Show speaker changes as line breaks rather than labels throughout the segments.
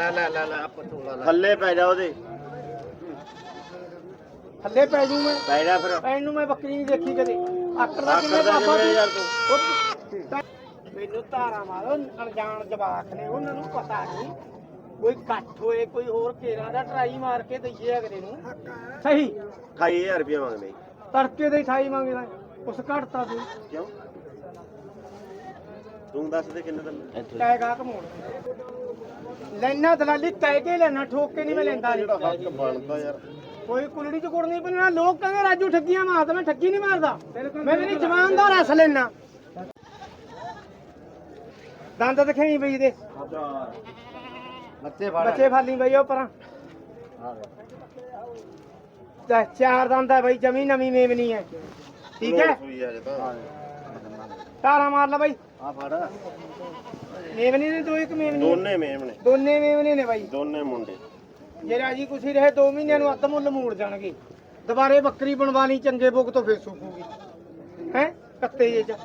ਲੈ ਲੈ ਲੈ ਲੈ ਆਪਾਂ ਲੈ।
ਥੱਲੇ ਪੈ ਜਾ ਉਹਦੇ।
ਥੱਲੇ ਪੈ ਜੂ ਮੈਂ।
ਪੈ ਜਾ ਫਿਰ।
ਪੈਣ ਨੂੰ ਮੈਂ ਬੱਕਰੀ ਨਹੀਂ ਦੇਖੀ ਕਦੇ। ਆਕੜ ਦਾ ਕਿਵੇਂ ਬਾਬਾ ਮੈਨੂੰ ਧਾਰਾ ਮਾਰੋ ਅਣਜਾਣ ਜਵਾਕ ਨੇ ਉਹਨਾਂ ਨੂੰ ਪਤਾ ਨਹੀਂ। ਕੋਈ ਇਕੱਠ ਹੋਏ ਕੋਈ ਹੋਰ ਕੇਰਾਂ ਦਾ ਟਰਾਈ ਮਾਰ ਕੇ ਦਈਏ ਅਗਲੇ ਨੂੰ। ਸਹੀ।
28000 ਰੁਪਏ ਮੰਗਦੇ
ਤੜਕੇ ਦੇ 28 ਮੰਗਦਾ ਉਸ ਘਟਤਾ ਸੀ
ਕਿਉਂ? ਤੂੰ ਦੱਸ ਦੇ ਕਿੰਨੇ ਦਾ।
ਗਾਹਕ ਮੋੜ ਲੈਣਾ ਦਲਾਲੀ ਤੈ ਕੇ ਲੈਣਾ ਠੋਕ ਕੇ ਨਹੀਂ ਮੈਂ ਲੈਂਦਾ ਜੀ
ਜਿਹੜਾ ਹੱਕ ਬਣਦਾ ਯਾਰ।
ਕੋਈ ਕੁਲੜੀ ਚ ਗੁੜ ਨਹੀਂ ਬਣਨਾ ਲੋਕ ਕਹਿੰਦੇ ਰਾਜੂ ਠੱਗੀਆਂ ਮਾਰਦਾ ਮੈਂ ਠੱਗੀ ਨਹੀਂ ਮਾਰਦਾ। ਮੈਂ ਵੀ ਜਵਾਨ ਦਾ ਰਸ ਲੈਣਾ ਦੰਦ ਦਿਖਾਈ ਬਈ ਦੇ
ਬੱਚੇ ਫੜ।
ਬੱਚੇ ਫਾਲੀ ਬਈ ਉਹ ਪਰਾਂ। ਤੇ ਚਾਰ ਦੰਦ ਹੈ ਬਈ ਜਮੀ ਨਵੀਂ ਮੇਵਨੀ ਹੈ। ਠੀਕ ਹੈ?
ਸੂਈ ਆ ਜੇ ਤਾਂ।
ਤਾਰਾ ਮਾਰ ਲੈ ਬਈ।
ਆ ਫੜ।
ਮੇਵਨੀ ਨੇ ਦੋ ਇੱਕ ਮੇਵਨੀ
ਦੋਨੇ ਮੇਮਣੇ
ਦੋਨੇ ਮੇਵਨੀ ਨੇ ਬਾਈ।
ਦੋਨੇ ਮੁੰਡੇ।
ਜੇ ਰਾਜੀ ਕੁਛੀ ਰਹੇ 2 ਮਹੀਨਿਆਂ ਨੂੰ ਅੱਧ ਮੁੱਲ ਮੋੜ ਜਾਣਗੇ। ਦੁਬਾਰੇ ਬੱਕਰੀ ਬਣਵਾ ਲਈ ਚੰਗੇ ਬੁੱਕ ਤੋਂ ਫੇਰ ਸੁੱਕੂਗੀ ਹੈ? ਕੱਤੇ ਜੇ ਚ।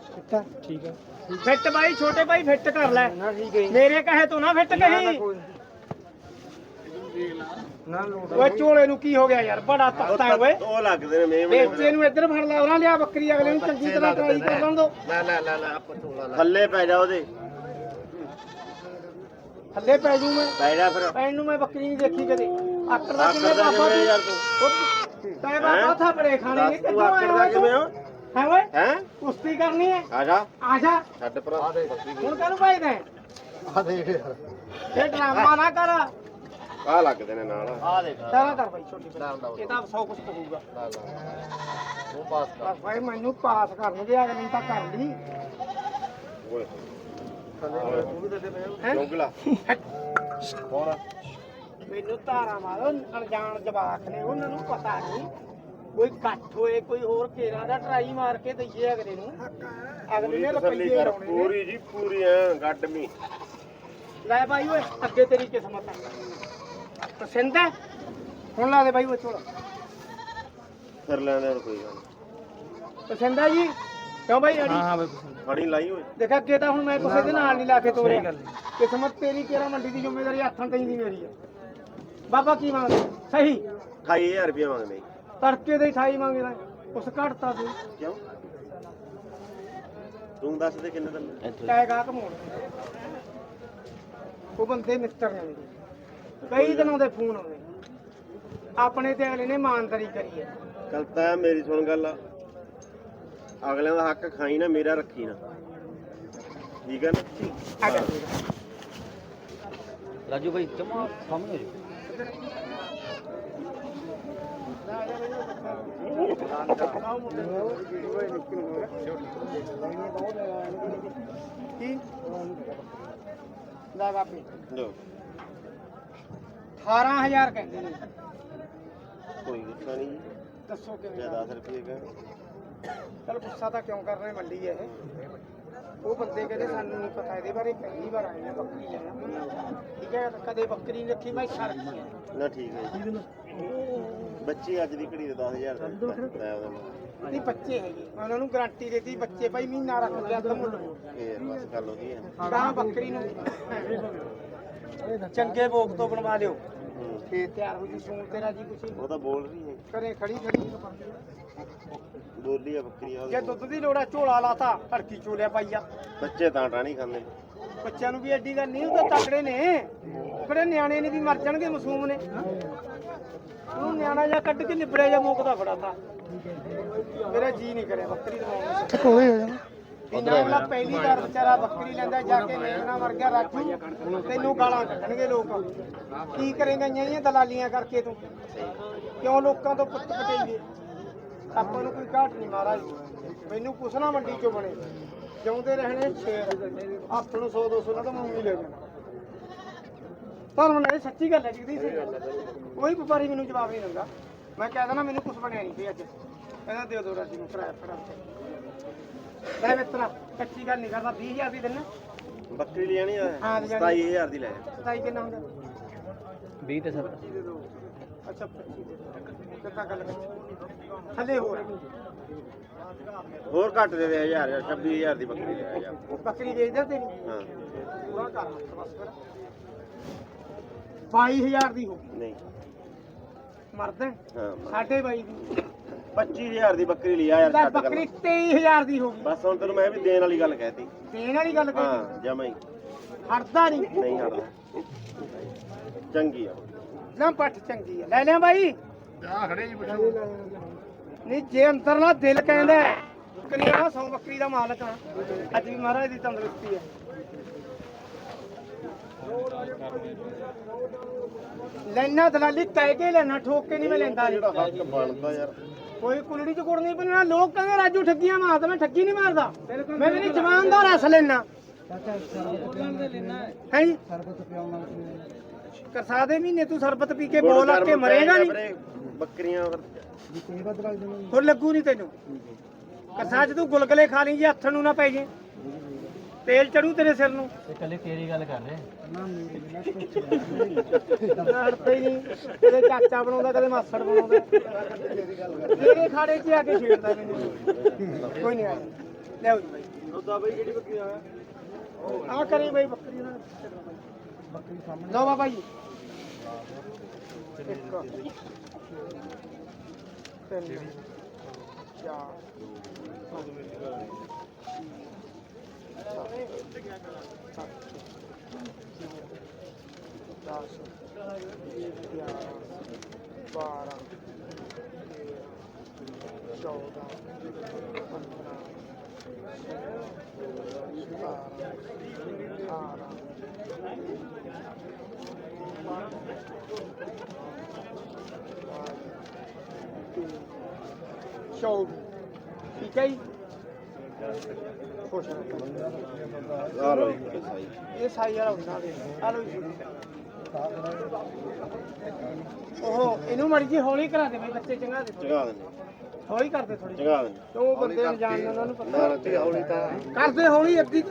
ਠੀਕ ਹੈ ਫਿੱਟ ਬਾਈ ਛੋਟੇ ਬਾਈ ਫਿੱਟ ਕਰ ਲੈ।
ਨਾ ਠੀਕ ਹੈ
ਮੇਰੇ ਕਹੇ ਤੋਂ ਨਾ ਫਿੱਟ ਕਹੀ।
ਨਾ।
ਓਏ ਝੋਲੇ ਨੂੰ ਕੀ ਹੋ ਗਿਆ ਯਾਰ? ਬੜਾ ਤਖਤਾ ਓਏ।
ਉਹ ਲੱਗਦੇ ਨੇ ਮੇਮਣੇ
ਵੇਚੇ ਨੂੰ ਇੱਧਰ ਫੜ ਲੈ ਉਹਨਾਂ ਲਿਆ ਬੱਕਰੀ ਅਗਲੇ ਨੂੰ ਚੰਗੀ ਤਰ੍ਹਾਂ ਟਰਾਈ ਕਰ ਲੈਣ ਦੋ
ਲੈ ਲੈ ਲੈ ਲੈ ਆਪਾਂ ਝੋਲਾ ਲੈ।
ਥੱਲੇ ਪੈ ਜਾ ਉਹਦੇ।
ਥੱਲੇ ਪੈ ਜੂ ਮੈਂ।
ਪੈ ਜਾ ਫਿਰ।
ਪੈਣ ਨੂੰ ਮੈਂ ਬੱਕਰੀ ਨਹੀਂ ਦੇਖੀ ਕਦੇ। ਆਕੜ ਦਾ ਕਿਵੇਂ
ਦਾ
ਬਾਬਾ ਤੂੰ? ਤੈ ਬਾਬਾ ਥਾਪੜੇ ਖਾਣੇ ਨੇ। ਕਿੱਥੋਂ
ਆਕੜ ਦਾ
ਆਇਆ
ਕਿਵੇਂ ਹੋ?
ਹੈ ਓਏ?
ਹੈ?
ਕੁਸ਼ਤੀ ਕਰਨੀ ਹੈ?
ਆ ਜਾ।
ਆ ਜਾ।
ਛੱਡ ਭਰਾ।
ਹੁਣ ਕਾਹਨੂੰ ਭਾਈਦਾ
ਆ ਦੇਖ ਯਾਰ।
ਇਹ ਡਰਾਮਾ ਨਾ ਕਰ।
ਆ ਲੱਗਦੇ ਨੇ ਨਾਲ।
ਆ ਦੇਖ
ਸਾਰਾ ਕਰ ਭਾਈ ਛੋਟੀ
ਦਾ
ਇਹ ਤਾਂ ਸੌ ਕੁਛ
ਲੈ ਤੂੰ ਪਾਸ ਕਰ।
ਬਸ ਭਾਈ ਮੈਨੂੰ ਪਾਸ ਕਰਨਗੇ ਅਗਲੇ ਤਾਂ ਕਰ ਲਈ।
ਓਏ।
ਵੀ ਦੱਸੇ ਪਿਆ
ਆ?
ਮੈਨੂੰ ਧਾਰਾ ਮਾਰੋ ਅਣਜਾਣ ਜਵਾਕ ਨੇ ਉਹਨਾਂ ਨੂੰ ਪਤਾ ਨਹੀਂ। ਕੋਈ ਇਕੱਠ ਹੋਏ ਕੋਈ ਹੋਰ ਕੇਰਾਂ ਦਾ ਟਰਾਈ ਮਾਰ ਕੇ ਦਈਏ ਅਗਲੇ ਨੂੰ। ਅਗਲੇ ਨੇ ਰੁਪਈਏ ਲਾਉਣੇ ਨੇ।
ਪੂਰੀ ਜੀ ਪੂਰੀ ਐ ਗੱਡਮੀ
ਲੈ ਭਾਈ ਓਏ ਅੱਗੇ ਤੇਰੀ ਕਿਸਮਤ ਹੈ ਪਸੰਦ ਹੈ? ਹੁਣ ਲਾ ਦੇ ਭਾਈ ਉਹ ਝੋਲਾ
ਫਿਰ ਲੈਂਦੇ ਹੁਣ ਕੋਈ ਗੱਲ ਨੀ।
ਪਸੰਦ ਹੈ ਜੀ? ਕਿਉਂ ਭਾਈ ਅੜੀ
ਫੜੀ ਲਾਈ ਓਏ
ਦੇਖ ਅੱਗੇ ਤਾਂ ਹੁਣ ਮੈਂ ਕਿਸੇ ਦੇ ਨਾਲ ਨਹੀਂ ਲਾ ਕੇ ਤੋਰਿਆ। ਕਿਸਮਤ ਤੇਰੀ ਕਿਹੜਾ ਮੰਡੀ ਦੀ ਜ਼ਿੰਮੇਵਾਰੀ ਹੱਥਾਂ ਤੇ ਹੀ ਦੀ ਮੇਰੀ ਹੈ ਬਾਬਾ ਕੀ ਮੰਗਦਾ? ਸਹੀ?
28000 ਰੁਪਏ ਮੰਗਦੇ
ਤੜਕੇ ਦੇ 28 ਮੰਗਦਾ ਉਸ ਘਟਤਾ ਸੀ
ਕਿਉਂ? ਤੂੰ ਦੱਸ ਦੇ ਕਿੰਨੇ ਦਾ
ਟੈਗ ਆ ਕਮੋੜ ਉਹ ਬੰਦੇ ਮਿੱਤਰ ਨੇ। ਮੇਰੇ ਕਈ ਦਿਨਾਂ ਦੇ ਫੋਨ ਆਉਂਦੇ। ਆਪਣੇ ਤੇ ਅਗਲੇ ਨੇ ਇਮਾਨਦਾਰੀ ਕਰੀ ਹੈ।
ਕਲਤਾ ਮੇਰੀ ਸੁਣ ਗੱਲ। ਅਗਲਿਆਂ ਦਾ ਹੱਕ ਖਾਈ ਨਾ ਮੇਰਾ ਰੱਖੀ ਨਾ। ਠੀਕ ਹੈ ਨਾ?
ਆ
ਰਾਜੂ ਭਾਈ ਜਮਾ ਸਾਹਮਣੇ ਹੋ ਜਾ
ਕੀ? ਲੋ 18000 ਕਹਿੰਦੇ ਨੇ।
ਕੋਈ ਗੁੱਸਾ ਨਹੀਂ
ਦੱਸੋ ਕਿਵੇਂ
ਜਾਂ 10 ਰੁਪਏ ਕਹ
ਚਲ ਗੁੱਸਾ ਤਾਂ ਕਿਉਂ ਕਰ ਰਹੇ ਮੰਡੀ ਹੈ ਇਹ? ਉਹ ਬੰਦੇ ਕਹਿੰਦੇ ਸਾਨੂੰ ਨਹੀਂ ਪਤਾ ਇਹਦੇ ਬਾਰੇ ਪਹਿਲੀ ਵਾਰ ਆਏ ਨੇ ਬੱਕਰੀ ਲੈਣਾ। ਠੀਕ ਹੈ ਕਦੇ ਬੱਕਰੀ ਨਹੀਂ ਰੱਖੀ ਮੈਂ ਸ਼ਰਕੀ ਹੈ
ਨਾ ਠੀਕ ਹੈ ਜੀ। ਬੱਚੀ ਅੱਜ ਦੀ ਘੜੀ ਦੇ 10000 ਦਾ ਮੈਂ ਉਹਦਾ
ਨਹੀਂ ਬੱਚੇ ਹੈਗੇ। ਮੈਂ ਉਹਨਾਂ ਨੂੰ ਗਾਰੰਟੀ ਦਿੱਤੀ ਬੱਚੇ ਭਾਈ ਮਹੀਨਾ ਰੱਖ ਲਿਆ ਤਾਂ ਮੁੱਲ।
ਫੇਰ ਬਸ ਗੱਲ ਉਹਦੀ ਹੈ।
ਗਾਂ ਬੱਕਰੀ ਨੂੰ ਚੰਗੇ ਭੋਗ ਤੋਂ ਬਣਵਾ ਲਿਓ। ਫੇਰ ਤਿਆਰ ਹੋ ਜੀ ਸੂਣ ਤੇਰਾ ਜੀ ਕੁਛ
ਉਹ ਤਾਂ ਬੋਲ ਰਹੀ ਹੈ।
ਘਰੇ ਖੜੀ ਖੜੀ।
ਬੋਲੀ ਆ ਬੱਕਰੀ ਆ
ਜੇ ਦੁੱਧ ਦੀ ਲੋੜ ਹੈ ਝੋਲਾ ਲਾਤਾ ਹੜਕੀ ਚੋਲਿਆ ਪਾਈਆ।
ਬੱਚੇ ਤਾਂ ਟਾਣੀ ਖਾਂਦੇ।
ਬੱਚਿਆਂ ਨੂੰ ਵੀ ਐਡੀ ਗੱਲ ਨਹੀਂ ਉਹ ਤਾਂ ਤਕੜੇ ਨੇ। ਉਹ ਕਿਹੜੇ ਨਿਆਣੇ ਨੇ ਵੀ ਮਰ ਜਾਣਗੇ ਮਾਸੂਮ ਨੇ। ਉਹਨੂੰ ਨਿਆਣਾ ਜਾਂ ਕੱਢ ਕੇ ਨਿਬੜਿਆ ਜਾਂ ਮੁੱਕਦਾ ਫੜਾਤਾ। ਮੇਰਾ ਜੀ ਨਹੀਂ ਕਰਿਆ ਬੱਕਰੀ ਦਵਾਉਣ ਨੂੰ
ਕੋਲੇ ਹੋ ਜਾਣਾ।
ਇਹਨਾਂ ਪਹਿਲੀ ਵਾਰ ਵਿਚਾਰਾ ਬੱਕਰੀ ਲੈਂਦਾ ਜਾ ਕੇ ਮੇਮਣਾ ਮਰ ਗਿਆ ਰਾਜੂ, ਤੈਨੂੰ ਗਾਲਾਂ ਕੱਢਣਗੇ ਲੋਕ। ਕੀ ਕਰੇਗਾ ਇਹ ਦਲਾਲੀਆਂ ਕਰਕੇ ਤੂੰ? ਕਿਉਂ ਲੋਕਾਂ ਤੋਂ ਪੁੱਤ ਪਟੇਈਏ? ਆਪਾਂ ਨੂੰ ਕੋਈ ਘਾਟ ਨਹੀਂ ਮਹਾਰਾਜ। ਮੈਨੂੰ ਕੁਛ ਨਾ ਮੰਡੀ ਚੋਂ ਬਣੇ। ਜਿਉਂਦੇ ਰਹਿਣੇ ਸ਼ੇਰ। ਆਪ ਨੂੰ 100 200 ਨਾ ਤਾਂ ਮੰਗੀ ਲੈ ਜਾਣਾ ਤੁਹਾਨੂੰ ਹੁਣ ਸੱਚੀ ਗੱਲ ਹੈ ਜਗਦੀਸ਼ ਕੋਈ ਵਪਾਰੀ ਮੈਨੂੰ ਜਵਾਬ ਨਹੀਂ ਦਿੰਦਾ। ਮੈਂ ਕਹਿ ਦਣਾ ਮੈਨੂੰ ਕੁਛ ਬਣਿਆ ਨਹੀਂ ਸੀ ਅੱਜ। ਕਹਿੰਦਾ ਦਿਓ ਦੋ ਰਾਜੀ ਨੂੰ, ਕਿਰਾਇਆ ਫੜਾ ਲੈ ਮਿੱਤਰਾ ਕੱਚੀ ਗੱਲ ਨਹੀਂ ਕਰਦਾ 20000 ਦੀ ਦਿੰਨਾ।
ਬੱਕਰੀ ਲੈਣੀ ਆ
ਹਾਂ, ਲੈਣੀ।
27000 ਦੀ। ਲੈ ਜਾ।
27 ਕਿੰਨਾ ਹੁੰਦਾ?
20 ਤੇ 7
25 ਦੇ ਦੋ। ਅੱਛਾ 25 ਦੇ ਦੋ। ਕਿੰਨਾ ਗੱਲ ਕਰ ਥੱਲੇ ਹੋਰ।
ਹੋਰ ਘੱਟ ਦੇ ਦੇ 1000 ਜਾਂ 26000 ਦੀ ਬੱਕਰੀ ਲੈ ਜਾ
ਬੱਕਰੀ ਵੇਚਦਾ ਤੇਰੀ?
ਹਾਂ।
ਪੂਰਾ ਕਰ ਬਸ ਫਿਰ। 22000 ਦੀ ਹੋ
ਨਹੀਂ।
ਮਰਦਾ
ਹਾਂ? ਮੈਂ-
ਸਾਢੇ 22 ਦੀ।
25000 ਦੀ ਬੱਕਰੀ ਲਿਆ ਯਾਰ
ਲੈ
ਛੱਡ
ਬੱਕਰੀ
ਗੱਲ।
23000 ਦੀ ਹੋ ਗਈ।
ਬਸ ਹੁਣ ਤੈਨੂੰ ਮੈਂ ਵੀ ਦੇਣ ਵਾਲੀ ਗੱਲ ਕਹਿਤੀ
ਦੇਣ ਵਾਲੀ ਗੱਲ ਕਹੀ
ਹਾਂ ਜਮਾ ਹੀ।
ਹਟਦਾ ਨਹੀਂ।
ਨਹੀਂ ਹਟਦਾ। ਚੰਗੀ ਆ।
ਨਾ ਪੱਠ ਚੰਗੀ ਆ। ਲੈ ਲਿਆ ਬਾਈ।
ਆ ਖੜੇ ਜੀ
ਨਹੀਂ ਜੇ ਅੰਦਰਲਾ ਦਿਲ ਕਹਿੰਦਾ ਹੈ, ਬੱਕਰੀ ਆ ਸੌ ਬੱਕਰੀ ਦਾ ਮਾਲਕ ਆ। ਅੱਜ ਵੀ ਮਹਾਰਾਜ ਦੀ ਤੰਦਰੁਸਤੀ ਹੈ ਲੈਣਾ ਦਲਾਲੀ ਕਹਿ ਕੇ ਲੈਣਾ ਠੋਕ ਕੇ ਨਹੀਂ ਮੈਂ ਲੈਂਦਾ। ਜੀ।
ਜਿਹੜਾ ਹੱਕ ਬਣਦਾ ਯਾਰ।
ਕੋਈ ਕੁਲੜੀ ਚ ਕੁੜ ਨਹੀਂ ਬਣਨਾ। ਲੋਕ ਕਹਿੰਦੇ ਰਾਜੂ ਠੱਗੀਆਂ ਮਾਰਦਾ ਮੈਂ ਠੱਗੀ ਨਹੀਂ ਮਾਰਦਾ। ਮੈਂ ਮੇਰੀ ਜਵਾਨ ਦਾ ਰਸ ਲੈਣਾ ਹੈ ਜੀ? ਕਰਸਾ ਦੇ ਮਹੀਨੇ ਤੂੰ ਸਰਬਤ ਪੀ ਕੇ ਬੋਲ ਆ ਕੇ ਮਰੇਗਾ ਨਹੀਂ।
ਵੀਰੇ, ਬੱਕਰੀਆਂ
ਹੋਰ ਲੱਗੂ ਨਹੀਂ ਤੈਨੂੰ। ਕਰਸਾ ਚ ਤੂੰ ਗੁਲਗਲੇ ਖਾ ਲਈ ਜੇ ਹੱਥ ਨੂੰ ਨਾ ਪੈ ਜੇ। ਤੇਲ ਚੜੂ ਤੇਰੇ ਸਿਰ ਨੂੰ।
ਇਕੱਲੇ ਤੇਰੀ ਗੱਲ ਕਰ ਰਹੇ।
ਹੜਦਾ ਹੀ ਨਹੀਂ। ਕਦੇ ਚਾਚਾ ਬਣਾਉਂਦਾ ਕਦੇ ਮਾਸੜ ਬਣਾਉਂਦਾ। ਤੇਰੇ ਖਾੜੇ 'ਚ ਆ ਕੇ ਛੇੜਦਾ ਮੈਨੂੰ। ਕੋਈ ਨਹੀਂ ਆਇਆ। ਲਿਆਓ ਜੀ ਬਾਈ।
ਉਹਦਾ ਬਈ ਕਿਹੜੀ ਬੱਕਰੀ ਆ
ਆ ਕਰੀ ਬਾਈ ਬੱਕਰੀ ਨਾਲ ਬੱਕਰੀ ਸਾਹਮਣੇ। ਲਓ ਬਾਬਾ ਜੀ। ਇੱਕ। ਤਿੰਨ। ਚਾਰ। ਦਸ ਗਿਆਰਾਂ ਬਾਰਾਂ ਤੇਰਾਂ ਚੌਦਾਂ ਪੰਦਰਾਂ ਸਤਾਰਾਂ ਅਠਾਰਾਂ ਚੌਵੀ ਠੀਕ ਹੈ ਜੀ ਖੁਸ਼
ਆ ਲੋ
ਇਹ ਸਾਈ ਵਾਲਾ ਹੁੰਦਾ ਦੇ ਆ ਲੋ ਉਹ ਇਹਨੂੰ ਮੜੀ ਜੀ ਹੌਲੀ ਕਰਾ ਦੇ ਬਈ ਬੱਚੇ ਚੰਗਾ ਦੇ।
ਚਗਾ ਦਿੰਦੇ
ਹੌਲੀ ਕਰਦੇ ਥੋੜੀ
ਚਗਾ
ਬੰਦੇ ਨੂੰ ਜਾਣਦੇ ਉਹਨਾਂ ਨੂੰ ਪਤਾ।
ਨਾ ਹੌਲੀ ਤਾਂ
ਕਰਦੇ ਹੌਲੀ ਅੱਧੀ